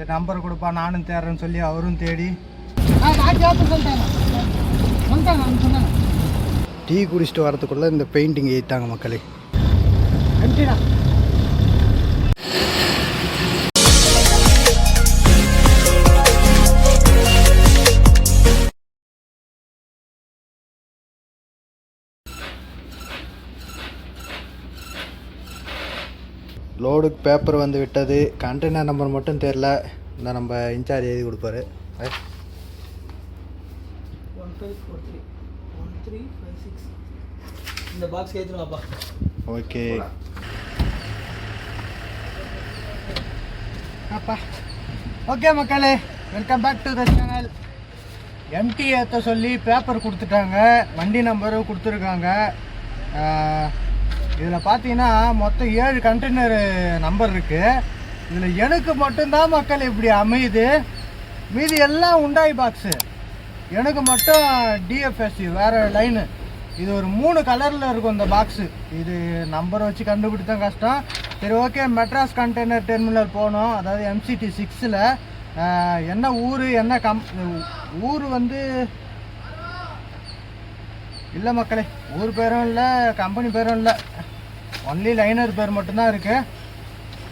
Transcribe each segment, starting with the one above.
சரி நம்பர் கொடுப்பா நானும் தேடுறேன்னு சொல்லி அவரும் தேடி. டீ குடிச்சிட்டு வரதுக்குள்ளே இந்த பெயிண்டிங் ஏற்றாங்க மக்களே. லோடுக்கு பேப்பர் வந்து விட்டது. கண்டெய்னர் நம்பர் மட்டும் தெரில இந்த நம்ம இன்சார்ஜ் எழுதி கொடுப்பாரு. இந்த பாக்ஸ் ஏற்றுவாப்பா ஓகே. அப்பா. ஓகே மக்களே. Welcome back to the channel empty ஏற்ற சொல்லி பேப்பர் கொடுத்துட்டாங்க. வண்டி நம்பரும் கொடுத்துருக்காங்க. இதில் பார்த்தீங்கன்னா மொத்தம் ஏழு கண்டெய்னர் நம்பர் இருக்குது இதில் எனக்கு மட்டும்தான் மக்கள் இப்படி அமையுது. மீதி எல்லாம் உண்டாய் பாக்ஸு எனக்கு மட்டும் டிஎஃப்எஸ்சி வேறு லைனு இது ஒரு மூணு கலரில் இருக்கும் இந்த பாக்ஸு இது நம்பர் வச்சு கண்டுபிடிச்சா கஷ்டம். சரி ஓகே மெட்ராஸ் கண்டெய்னர் டெர்மினல் போனோம். அதாவது எம்சிடி சிக்ஸில் என்ன ஊர் என்ன கம் ஊர் வந்து இல்லை மக்களே ஊர் பேரும் இல்லை கம்பெனி பேரும் இல்லை. ஒன்லி லைனர் பேர் மட்டும்தான் இருக்குது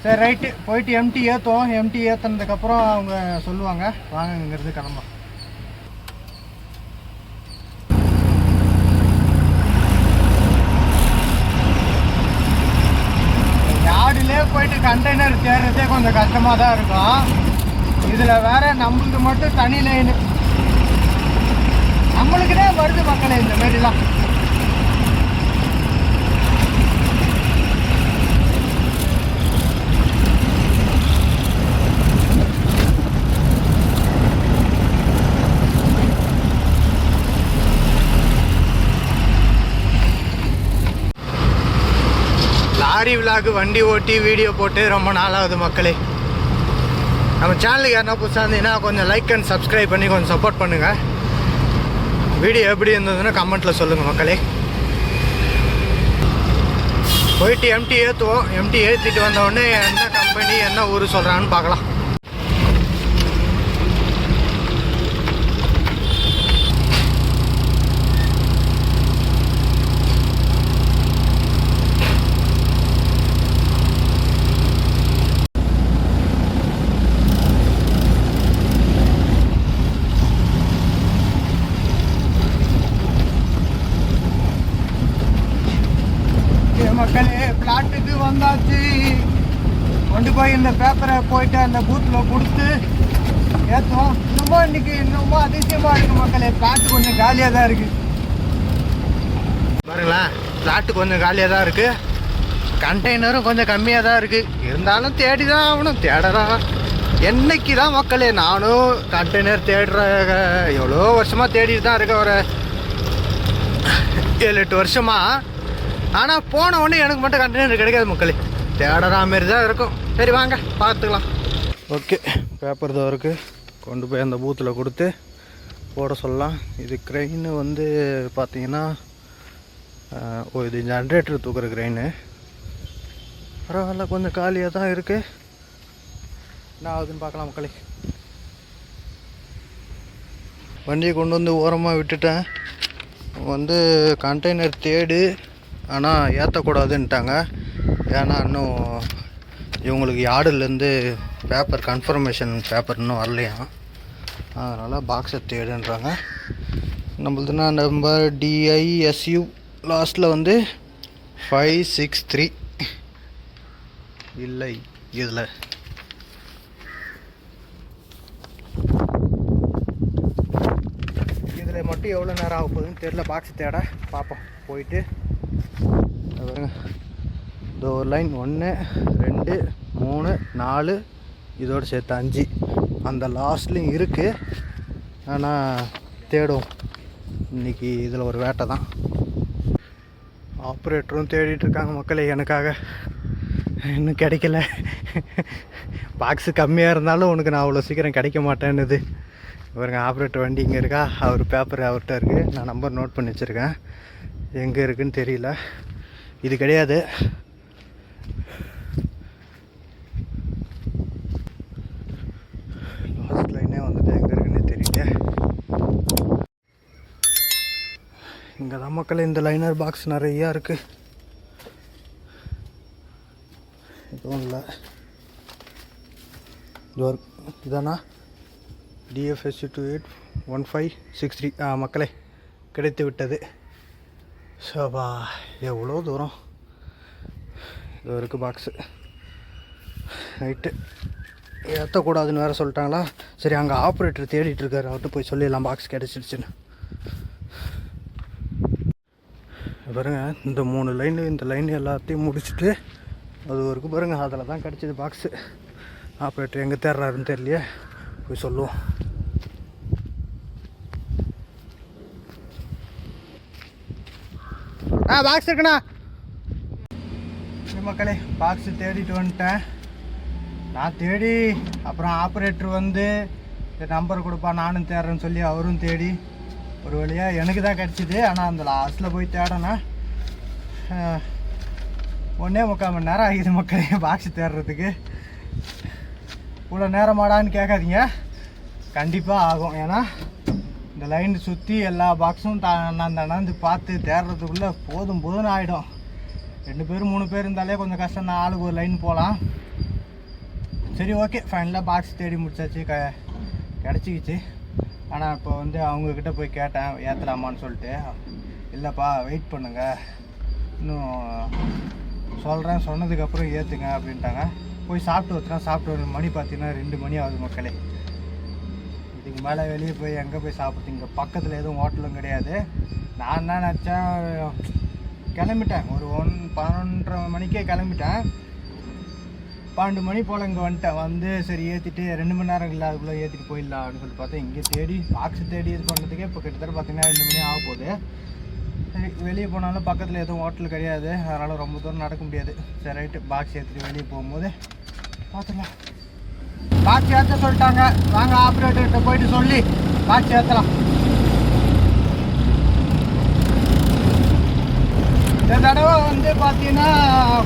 சரி ரைட்டு போயிட்டு எம்டி ஏற்றுவோம் எம்டி ஏற்றுனதுக்கப்புறம் அவங்க சொல்லுவாங்க. வாங்கங்கிறது கிளம்ப யார்டுலேயே போயிட்டு கண்டெய்னர் தேடுறதே கொஞ்சம் கஷ்டமாக தான் இருக்கும். இதில் வேற நம்மளுக்கு மட்டும் தனி லைனு நம்மளுக்குதான் வருது மக்களை இந்த மாரிலாம் லாரி விழாக்கு வண்டி ஓட்டி வீடியோ போட்டு ரொம்ப நாளாகுது மக்களே. நம்ம சேனலுக்கு யாருன்னா புதுசாக இருந்தீங்கன்னா கொஞ்சம் லைக் அண்ட் சப்ஸ்கிரைப் பண்ணி கொஞ்சம் சப்போர்ட் பண்ணுங்கள் வீடியோ எப்படி இருந்ததுன்னு கமெண்ட்டில் சொல்லுங்கள் மக்களே. போயிட்டு எம்டி ஏற்றுவோம் எம்டி ஏற்றிட்டு வந்தவுடனே என்ன கம்பெனி என்ன ஊர் சொல்கிறான்னு பார்க்கலாம் ஓகே மக்களே பிளாட்டுக்கு வந்தாச்சு கொண்டு போய் இந்த பேப்பரை போயிட்டு அந்த பூத்தில் கொடுத்து ஏற்றுவோம் இன்னமும் இன்னைக்கு இன்னமும் அதிசயமாக இருக்கு மக்களே. பிளாட்டு கொஞ்சம் காலியாக தான் இருக்கு. பாருங்களேன் பிளாட்டு கொஞ்சம் காலியாக தான் இருக்கு. கண்டெய்னரும் கொஞ்சம் கம்மியாக தான் இருக்கு. இருந்தாலும் தேடி தான் ஆகணும் தேடறா என்னைக்கு தான் மக்களே நானும் கண்டெய்னர் தேடுற எவ்வளோ வருஷமாக தேடிட்டு தான் இருக்கேன் ஒரு ஏழு எட்டு வருஷமாக ஆனால் போன உடனே எனக்கு மட்டும் கண்டெய்னர் கிடைக்காது மக்களே. தேடுற மாரி தான் இருக்கும். சரி வாங்க பார்த்துக்கலாம். ஓகே பேப்பர் தான் கொண்டு போய் அந்த பூத்தில் கொடுத்து போட சொல்லலாம். இது க்ரெயின் வந்து பார்த்தீங்கன்னா ஓ இது ஜென்ரேட்டர் தூக்குற க்ரெயின் பரவாயில்ல கொஞ்சம் காலியாக தான் இருக்குது என்ன ஆகுதுன்னு பார்க்கலாம் மக்களே. வண்டியை கொண்டு வந்து ஓரமாக விட்டுட்டேன். வந்து கண்டெய்னர் தேடு ஆனால் ஏற்றக்கூடாதுன்ட்டாங்க ஏன்னா இன்னும் இவங்களுக்கு யார்டுலேருந்து பேப்பர் கன்ஃபர்மேஷன் பேப்பர் இன்னும் வரலையாம் அதனால் பாக்ஸை தேடுன்றாங்க. நம்மளதுனா நம்பர் டிஐஎஸ்யூ லாஸ்ட்டில் வந்து ஃபைவ் சிக்ஸ் த்ரீ இல்லை இதில். இதில் மட்டும் எவ்வளோ நேரம் ஆக போகுதுன்னு தெரில பாக்ஸ் தேட பார்ப்போம். போயிட்டு இதை இந்த ஒரு லைன் ஒன்று ரெண்டு மூணு நாலு இதோடு சேர்த்து அஞ்சு. அந்த லாஸ்ட்லேயும் இருக்குது ஆனால் தேடும் இன்னைக்கு இதில் ஒரு வேட்டை தான். ஆப்ரேட்டரும் தேடிட்டு இருக்காங்க மக்களே எனக்காக. இன்னும் கிடைக்கல. பாக்ஸு கம்மியாக இருந்தாலும் உனக்கு நான் அவ்வளோ சீக்கிரம் கிடைக்க மாட்டேன்னுது இவருங்க ஆப்ரேட்டர் வண்டி இங்கே இருக்கா? அவர் பேப்பர் அவர்கிட்ட இருக்குது நான் நம்பர் நோட் பண்ணி வச்சுருக்கேன். எங்கே இருக்குன்னு தெரியல. இது கிடையாது. லாஸ்ட் லைனே வந்துட்டு எங்கே இருக்குன்னே தெரியல. இங்கே தான் மக்கள் இந்த லைனர் பாக்ஸ் நிறையா இருக்குது எதுவும் இல்லை. இது இதானா? TFS two eight one five six three மக்களே கிடைத்து விட்டது ஸோ எவ்வளோ தூரம்? இது இருக்குது பாக்ஸு ரைட்டு ஏற்றக்கூடாதுன்னு வேறு சொல்லிட்டாங்களா? சரி அங்கே ஆப்ரேட்டர் தேடிட்டு இருக்கார். அவர்கிட்ட போய் சொல்லிடலாம் பாக்ஸ் கிடச்சிருச்சுன்னு. பாருங்க இந்த மூணு லைன் இந்த லைன் எல்லாத்தையும் முடிச்சுட்டு அது வரைக்கும் பாருங்க அதில் தான் கிடச்சிது பாக்ஸு ஆப்ரேட்டர் எங்கே தேடுறாருன்னு தெரியலையே. போய் சொல்லுவோம். ஆ பாக்ஸ் இருக்குண்ணா. மக்களே பாக்ஸு தேடிட்டு வந்துட்டேன். நான் தேடி அப்புறம் ஆப்ரேட்டர் வந்து நம்பர் கொடுப்பா நானும் தேடுறேன்னு சொல்லி அவரும் தேடி. ஒரு வழியாக எனக்கு தான் கிடச்சிது. ஆனால் அந்த லாஸ்ட்டில் போய் தேடனா ஒன்றே முக்கால் மணி நேரம் ஆகிது மக்களே பாக்ஸ் தேடுறதுக்கு. இவ்வளோ நேரமாடான்னு கேட்காதீங்க. கண்டிப்பாக ஆகும். ஏன்னா இந்த லைன் சுற்றி எல்லா பாக்ஸும் தான் நான் நடந்து பார்த்து தேடுறதுக்குள்ளே போதும் போதும்னு ஆகிடும் ரெண்டு பேர் மூணு பேர் இருந்தாலே கொஞ்சம் கஷ்டம் தான் ஆளுக்கு ஒரு லைன் போகலாம் சரி ஓகே ஃபைனலாக பாக்ஸ் தேடி முடிச்சாச்சு. க கிடச்சிக்கிச்சு. ஆனால் இப்போ வந்து அவங்கக்கிட்ட போய் கேட்டேன் ஏற்றலாமான்னு சொல்லிட்டு. இல்லைப்பா வெயிட் பண்ணுங்க. இன்னும் சொல்கிறேன் சொன்னதுக்கப்புறம் ஏற்றுங்க அப்படின்ட்டாங்க. போய் சாப்பிட்டு வந்துட்டேன். சாப்பிட்டு ஒரு மணி பார்த்தீங்கன்னா ரெண்டு மணி ஆகுது மக்களே. இதுக்கு மேலே வெளியே போய் எங்கே போய் சாப்பிட்டு இங்கே பக்கத்தில் எதுவும் ஹோட்டலும் கிடையாது. நான் என்ன நினச்சேன் கிளம்பிட்டேன். ஒரு ஒன் பன்னெண்டரை மணிக்கே கிளம்பிட்டேன். பன்னெண்டு மணி போல் இங்கே வந்துட்டேன். வந்து சரி ஏற்றிட்டு ரெண்டு மணி நேரம் இல்லை அதுக்குள்ளே ஏற்றிட்டு போயிடலாம் அப்படின்னு சொல்லி பார்த்தா இங்கே தேடி பாக்ஸ் தேடி இது பண்ணுறதுக்கே இப்போ கிட்டத்தட்ட பார்த்தீங்கன்னா ரெண்டு மணி ஆக போகுது. சரி வெளியே போனாலும் பக்கத்தில் எதுவும் ஹோட்டல் கிடையாது. அதனால் ரொம்ப தூரம் நடக்க முடியாது. சரி ரைட்டு பாக்ஸ் ஏற்றிட்டு வெளியே போகும்போது பார்த்துக்கலாம் பாக்ஸ் ஏற்ற சொல்லிட்டாங்க. வாங்க ஆப்ரேட்டர்கிட்ட போயிட்டு சொல்லி பாக்ஸ் ஏற்றலாம் இந்த தடவை வந்து பார்த்தீங்கன்னா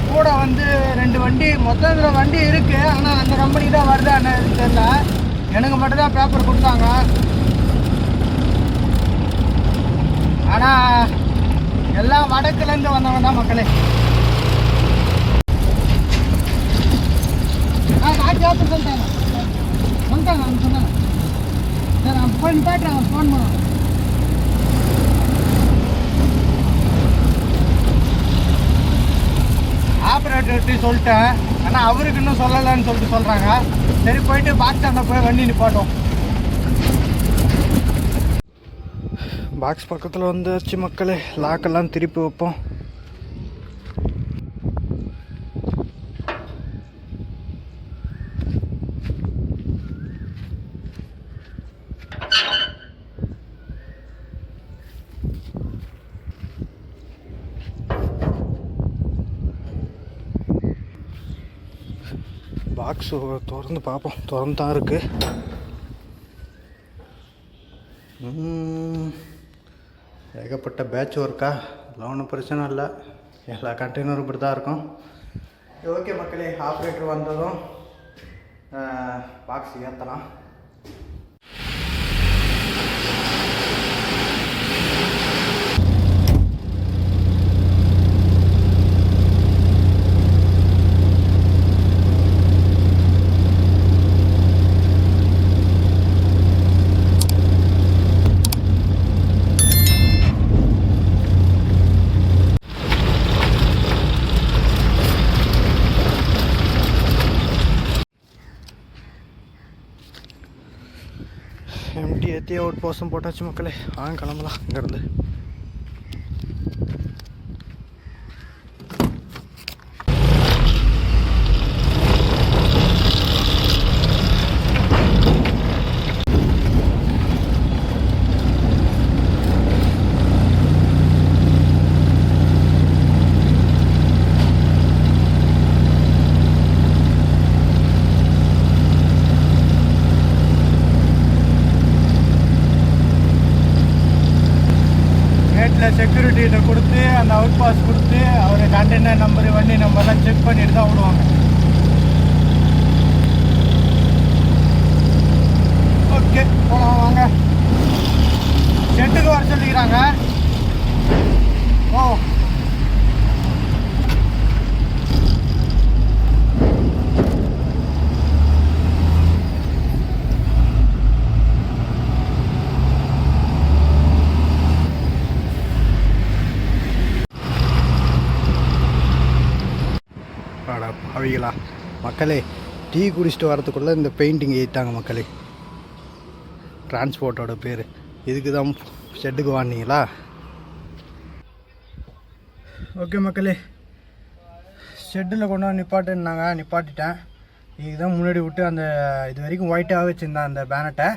கூட வந்து ரெண்டு வண்டி மொத்தம் இதில் வண்டி இருக்குது ஆனால் அந்த கம்பெனி தான் வருதா என்னன்னு தெரியல. எனக்கு மட்டும்தான் பேப்பர் கொடுத்தாங்க. ஆனால் எல்லாம் வடக்குலேருந்து வந்தவங்க தான் மக்களே. ஆ நான் ஆத்து சொல்லிட்டாங்க வந்துட்டாங்க அவங்க சொன்னாங்க சரி நான் ஃபோன் பேட்டுறாங்க ஃபோன் பண்ணுவேன். ஆப்ரேட்டர்கிட்ட சொல்லிட்டேன். ஆனால் அவருக்கு இன்னும் சொல்லலைன்னு சொல்லிட்டு சொல்கிறாங்க சரி போயிட்டு பாக்ஸ் ஸ்டாண்டில் போய் வண்டி நிப்பாட்டும். பாக்ஸ் பக்கத்தில் வந்துச்சு மக்களே. லாக்கெல்லாம் திருப்பி வைப்போம். பாக்ஸ் திறந்து பார்ப்போம். திறந்து தான் இருக்கு ஏகப்பட்ட பேட்ச் ஒர்க்கா அதெல்லாம் ஒன்றும் பிரச்சனை இல்லை. எல்லா கண்டெய்னரும் இப்படி தான் இருக்கும். ஓகே மக்களே ஆப்ரேட்டர் வந்ததும் பாக்ஸ் ஏற்றலாம் எம்டி அவுட் போஸும் போட்டாச்சு மக்களே. வாங்க கிளம்பலாம். இங்கேருந்து கேட்டில் செக்யூரிட்டிகிட்ட கொடுத்து அந்த அவுட் பாஸ் கொடுத்து அவர் கண்டெய்னர் நம்பர் வண்டி நம்பர்லாம் செக் பண்ணிட்டு தான் விடுவாங்க ஓகே போகலாம் வாங்க ஷெட்டுக்கு வர சொல்லிக்கிறாங்க தோழிகளா மக்களே டீ குடிச்சிட்டு வரதுக்குள்ளே இந்த பெயிண்டிங் ஏற்றாங்க மக்களே. டிரான்ஸ்போர்ட்டோட பேர். இதுக்கு தான் ஷெட்டுக்கு வாங்கினீங்களா? ஓகே மக்களே. ஷெட்டில் கொண்டு வந்து நிப்பாட்டுனாங்க நிப்பாட்டிட்டேன். இதுதான் முன்னாடி விட்டு அந்த இது வரைக்கும் ஒயிட்டாக வச்சுருந்தேன் அந்த பேனட்டை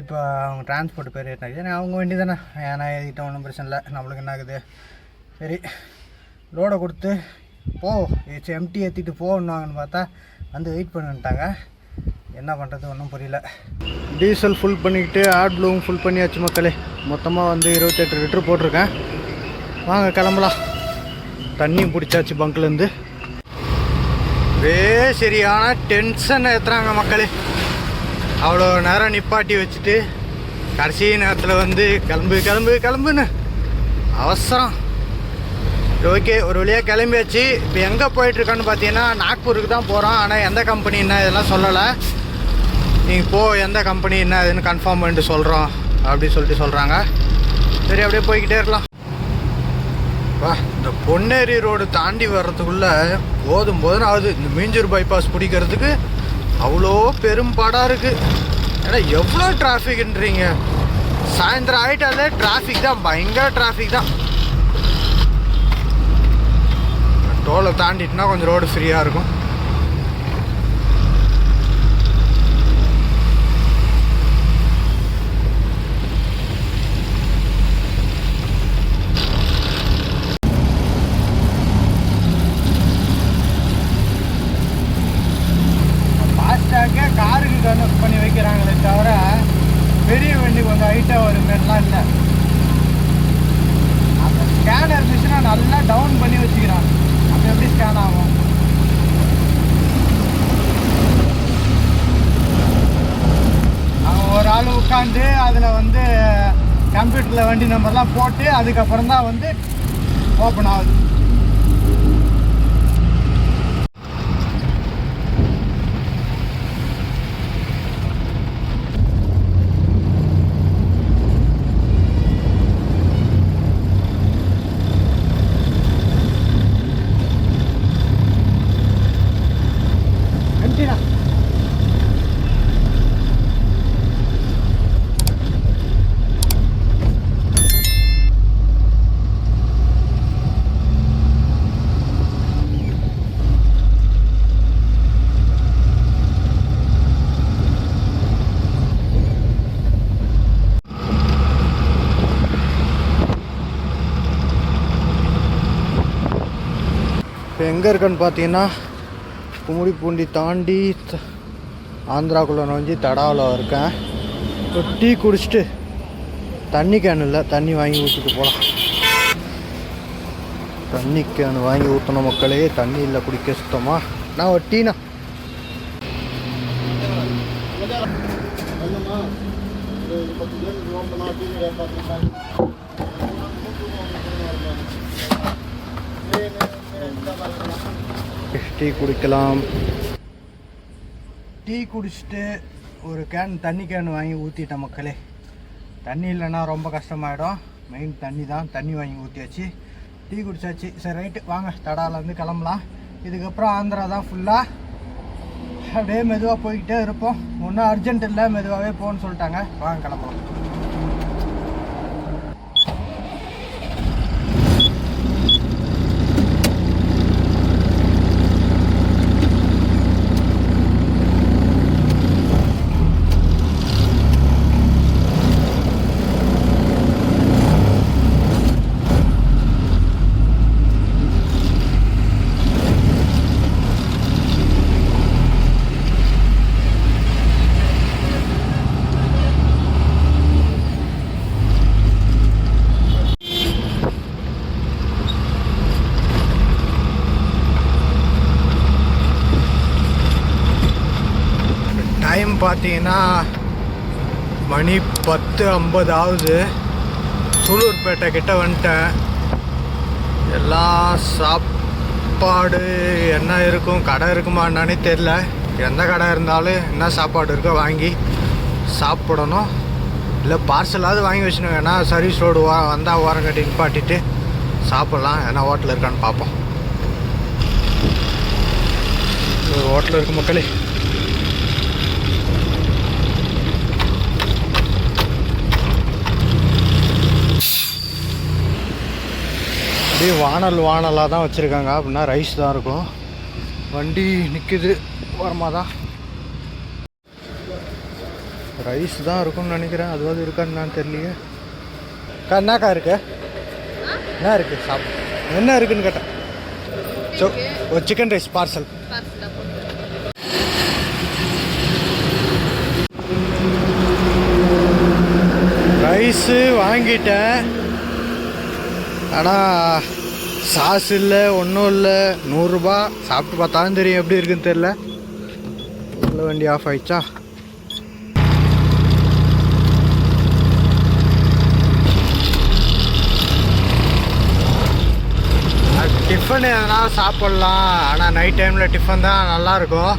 இப்போ அவங்க டிரான்ஸ்போர்ட் பேர் ஏற்றினாங்க அவங்க வேண்டி தானே ஏன்னா எழுதிட்டோம் ஒன்றும் பிரச்சனை இல்லை. நம்மளுக்கு என்ன ஆகுது? சரி. லோடை கொடுத்து போ எம்டி ஏற்றிட்டு போகணுவாங்கன்னு பார்த்தா வந்து வெயிட் பண்ணிட்டாங்க என்ன பண்ணுறது ஒன்றும் புரியல. டீசல் ஃபுல் பண்ணிக்கிட்டு ஆட் ப்ளூவும் ஃபுல் பண்ணியாச்சு மக்களே. மொத்தமாக வந்து இருபத்தெட்டு லிட்டர் போட்டிருக்கேன். வாங்க கிளம்பலாம். தண்ணியும் பிடிச்சாச்சு பங்க்லேருந்து. வே சரியான டென்ஷன் ஏற்றுறாங்க மக்களே. அவ்வளோ நேரம் நிப்பாட்டி வச்சுட்டு கடைசி நேரத்தில் வந்து கிளம்பு கிளம்பு கிளம்புன்னு அவசரம். ஓகே ஒரு வழியாக கிளம்பியாச்சு. இப்போ எங்கே போயிட்டுருக்கான்னு பார்த்தீங்கன்னா நாக்பூருக்கு தான் போகிறோம் ஆனால் எந்த கம்பெனி என்ன இதெல்லாம் சொல்லலை. நீங்கள் போ எந்த கம்பெனி என்ன இதுன்னு கன்ஃபார்ம் பண்ணிட்டு சொல்கிறோம் அப்படின்னு சொல்லிட்டு சொல்கிறாங்க சரி அப்படியே போய்கிட்டே இருக்கலாம். வா இந்த பொன்னேரி ரோடு தாண்டி வர்றதுக்குள்ள போதும் போதும் ஆகுது. இந்த மீஞ்சூர் பைபாஸ் பிடிக்கிறதுக்கு அவ்வளோ பெரும்பாடாக இருக்குது ஏன்னா எவ்வளோ டிராஃபிக்ன்றீங்க சாயந்தரம் ஆகிட்டாலே டிராஃபிக் தான் பயங்கர டிராஃபிக் தான். டோலை தாண்டிட்டுனா கொஞ்சம் ரோடு ஃப்ரீயாக இருக்கும் ஃபாஸ்டாகே காருக்கு கனெக்ட் பண்ணி வைக்கிறாங்களே தவிர பெரிய வண்டி கொஞ்சம் ஹைட்டாக வருமேலாம் இல்லை அந்த ஸ்கேனர் மிஷினை நல்லா டவுன் பண்ணி வச்சுக்கிறான் அப்போ எப்படி ஸ்கேன் ஆகும். அவன் ஒரு ஆள் உட்காந்து அதில் வந்து கம்ப்யூட்டரில் வண்டி நம்பர்லாம் போட்டு அதுக்கப்புறம் தான் வந்து ஓப்பன் ஆகுது. எங்கே இருக்கேன்னு பார்த்தீங்கன்னா குமுடிப்பூண்டி பூண்டி தாண்டி ஆந்திராக்குள்ளே நுழைஞ்சி தடாவில் இருக்கேன். இப்போ டீ குடிச்சிட்டு தண்ணி கேன் இல்லை தண்ணி வாங்கி ஊற்றிட்டு போகலாம். தண்ணி கேன் வாங்கி ஊற்றின மக்களே தண்ணி இல்லை குடிக்க சுத்தமாக நான் ஒரு டீனா? டீ குடிக்கலாம். டீ குடிச்சிட்டு ஒரு கேன் தண்ணி கேன் வாங்கி ஊற்றிட்டேன் மக்களே. தண்ணி இல்லைன்னா ரொம்ப கஷ்டமாயிடும். மெயின் தண்ணி தான் தண்ணி வாங்கி ஊற்றியாச்சு டீ குடிச்சாச்சு. சரி ரைட்டு வாங்க தடாலேருந்து கிளம்பலாம். இதுக்கப்புறம் ஆந்திரா தான் ஃபுல்லாக அப்படியே மெதுவாக போய்கிட்டே இருப்போம். ஒன்றும் அர்ஜென்ட் இல்லை மெதுவாகவே போகணும்னு சொல்லிட்டாங்க. வாங்க கிளம்பலாம் பார்த்தீங்கன்னா மணி பத்து ஐம்பது ஆகுது சூலூர்பேட்டை கிட்ட வந்துட்டேன். எல்லாம் சாப்பாடு என்ன இருக்கும் கடை இருக்குமான்னானே தெரில எந்த கடை இருந்தாலும் என்ன சாப்பாடு இருக்கோ வாங்கி சாப்பிடணும். இல்லை பார்சலாவது வாங்கி வச்சுனோம் ஏன்னா சர்வீஸ் ரோடு வா வந்தால் ஓரம் கட்டி நிப்பாட்டிட்டு சாப்பிட்லாம். ஏன்னா ஹோட்டல் இருக்கான்னு பார்ப்போம். ஹோட்டலில் ஹோட்டல் இருக்கு மக்களே. அப்படியே வானல் வானலாக தான் வச்சுருக்காங்க. அப்படின்னா ரைஸ் தான் இருக்கும். வண்டி நிற்கிது ஓரமாக தான். ரைஸ் தான் இருக்கும்னு நினைக்கிறேன். அதுவாது இருக்கான்னு தெரியலையே. அக்கா என்னக்கா இருக்கு? என்ன இருக்குது சாப்பிட என்ன இருக்குன்னு கேட்டேன். ஸோ ஒரு சிக்கன் ரைஸ் பார்சல் ரைஸு வாங்கிட்டேன். ஆனால் சாஸ் இல்லை ஒன்றும் இல்லை. நூறுரூபா சாப்பிட்டு பார்த்தாலும் தெரியும் எப்படி இருக்குன்னு தெரில நல்ல வண்டி ஆஃப் ஆயிடுச்சா? டிஃபன் எதனா சாப்பிட்லாம். ஆனால் நைட் டைமில் டிஃபன் தான் நல்லாயிருக்கும்.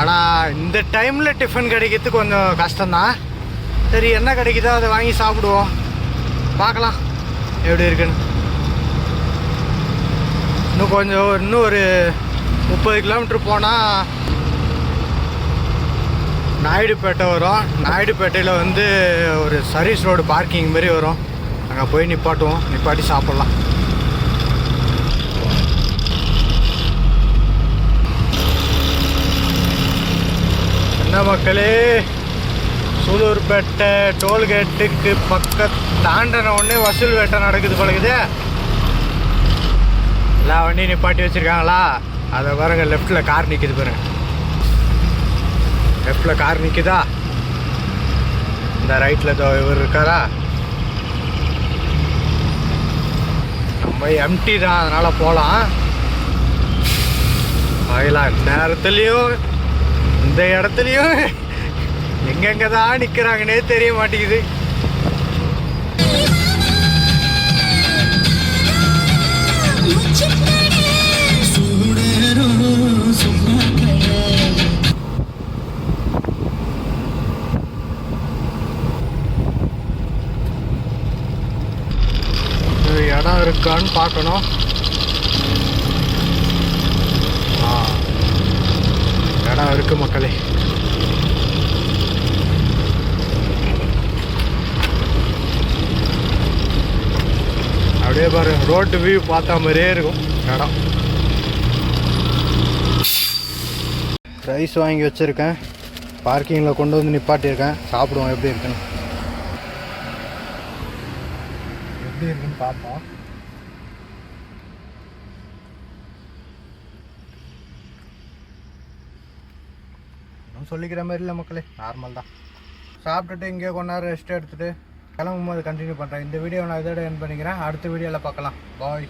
ஆனால் இந்த டைமில் டிஃபன் கிடைக்கிறது கொஞ்சம் கஷ்டம்தான். சரி என்ன கிடைக்குதோ அதை வாங்கி சாப்பிடுவோம். பார்க்கலாம் எப்படி இருக்குன்னு. இன்னும் கொஞ்சம் இன்னும் ஒரு முப்பது கிலோமீட்டர் போனால் நாயுடுபேட்டை வரும். நாயுடுபேட்டையில் வந்து ஒரு சர்வீஸ் ரோடு பார்க்கிங் மாதிரி வரும். அங்கே போய் நிப்பாட்டுவோம். நிப்பாட்டி சாப்பிட்லாம். என்ன மக்களே? சூலூர்பேட்டை டோல்கேட்டுக்கு பக்க தாண்டின உடனே வசூல் வேட்டை நடக்குது பழகுது எல்லா வண்டியும் நிப்பாட்டி வச்சுருக்காங்களா? அதை பாருங்க லெஃப்டில் கார் நிற்கிது பாருங்க. லெஃப்டில் கார் நிற்குதா இந்த ரைட்டில் இவர் இருக்காரா? நம்ம எம்டி தான் அதனால் போகலாம் ஆகலாம் நேரத்துலேயும் இந்த இடத்துலையும் எங்கெங்கே தான் நிற்கிறாங்கன்னே தெரிய மாட்டேங்குது. பார்க்கணும். இடம் இருக்கு மக்களே. அப்படியே பாரு ரோட்டு வியூ பார்த்த மாதிரியே இருக்கும். இடம். ரைஸ் வாங்கி வச்சுருக்கேன். பார்க்கிங்கில் கொண்டு வந்து நிப்பாட்டியிருக்கேன். சாப்பிடுவோம் எப்படி இருக்குன்னு. எப்படி இருக்குன்னு பார்ப்போம். சொல்லிக்கிற மாதிரி இல்லை மக்களே. நார்மல் தான். சாப்பிட்டுட்டு இங்கே கொஞ்ச நேரம் ரெஸ்ட் எடுத்துகிட்டு கிளம்பும் போது கண்டினியூ பண்ணுறேன் இந்த வீடியோ நான் இதோட என் பண்ணிக்கிறேன். அடுத்த வீடியோவில் பார்க்கலாம். பாய்